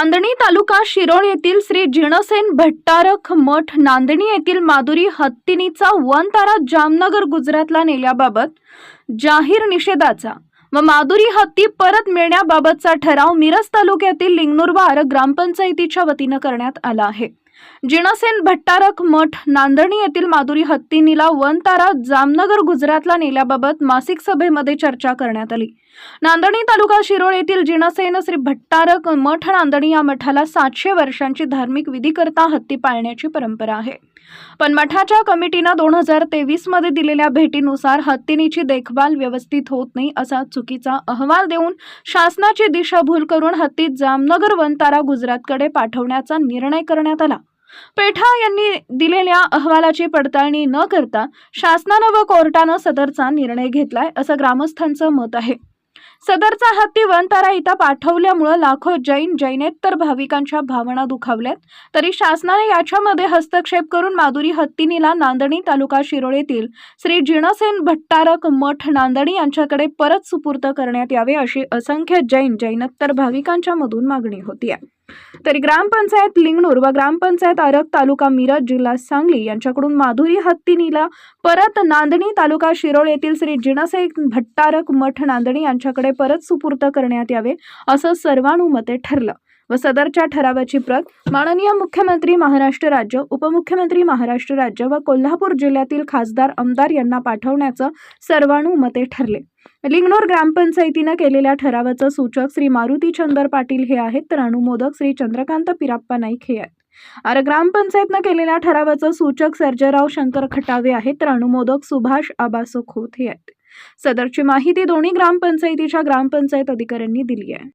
नांदणी तालुका शिरोळ येथील श्री जिणसेन भट्टारक मठ नांदणी येथील माधुरी हत्तीनीचा वनतारा जामनगर गुजरातला नेल्याबाबत जाहीर निषेधाचा व माधुरी हत्ती परत मिळण्याबाबतचा ठराव मिरज तालुक्यातील लिंगनुरबार ग्रामपंचायतीच्या वतीनं करण्यात आला आहे. जिनसेन भट्टारक मठ नांदणी येथील माधुरी हत्तीनीला वनतारा जामनगर गुजरातला नेल्याबाबत मासिक सभेमध्ये चर्चा करण्यात आली. नांदणी तालुका शिरोळ येथील जिणसेन श्री भट्टारक मठ नांदणी या मठाला सातशे वर्षांची धार्मिक विधीकरता हत्ती पाळण्याची परंपरा आहे. पण मठाच्या कमिटीनं दोन हजार तेवीसमध्ये दिलेल्या भेटीनुसार हत्तीनीची देखभाल व्यवस्थित होत नाही असा चुकीचा अहवाल देऊन शासनाची दिशाभूल करून हत्ती जामनगर वनतारा गुजरातकडे पाठवण्याचा निर्णय करण्यात आला. पेठा यांनी दिलेल्या अहवालाची पडताळणी न करता शासनानं व कोर्टानं सदरचा निर्णय घेतलाय असं ग्रामस्थांचं मत आहे. सदरचा हत्ती वनतारा इथं पाठवल्यामुळं लाखो जैन जैनेतर भाविकांच्या भावना दुखावल्यात. तरी शासनाने याच्यामध्ये हस्तक्षेप करून माधुरी हत्तीनीला नांदणी तालुका शिरोळ श्री जिणसेन भट्टारक मठ नांदणी यांच्याकडे परत सुपूर्त करण्यात यावे अशी असंख्य जैन जैनत्तर भाविकांच्या मधून मागणी होती तरी ग्रामपंचायत लिंगणूर व ग्रामपंचायत आरग तालुका मिरज जिल्हा सांगली यांच्याकडून माधुरी हत्तीनीला परत नांदणी तालुका शिरोळ येथील श्री जिनसे भट्टारक मठ नांदणी यांच्याकडे परत सुपूर्त करण्यात यावे असं सर्वानुमते ठरलं. व सदरच्या ठरावाची प्रत माननीय मुख्यमंत्री महाराष्ट्र राज्य उपमुख्यमंत्री महाराष्ट्र राज्य व कोल्हापूर जिल्ह्यातील खासदार आमदार यांना पाठवण्याचं सर्वानुमते ठरले. लिंगणोर ग्रामपंचायतीनं केलेल्या ठरावाचं सूचक श्री मारुती चंदर पाटील हे आहेत तर अनुमोदक श्री चंद्रकांत पिराप्पा नाईक हे आहेत. अरे ग्रामपंचायतनं केलेल्या ठरावाचं सूचक सर्जराव शंकर खटावे आहेत तर अनुमोदक सुभाष आबासो खोत हे आहेत. सदरची माहिती दोन्ही ग्रामपंचायतीच्या ग्रामपंचायत अधिकाऱ्यांनी दिली आहे.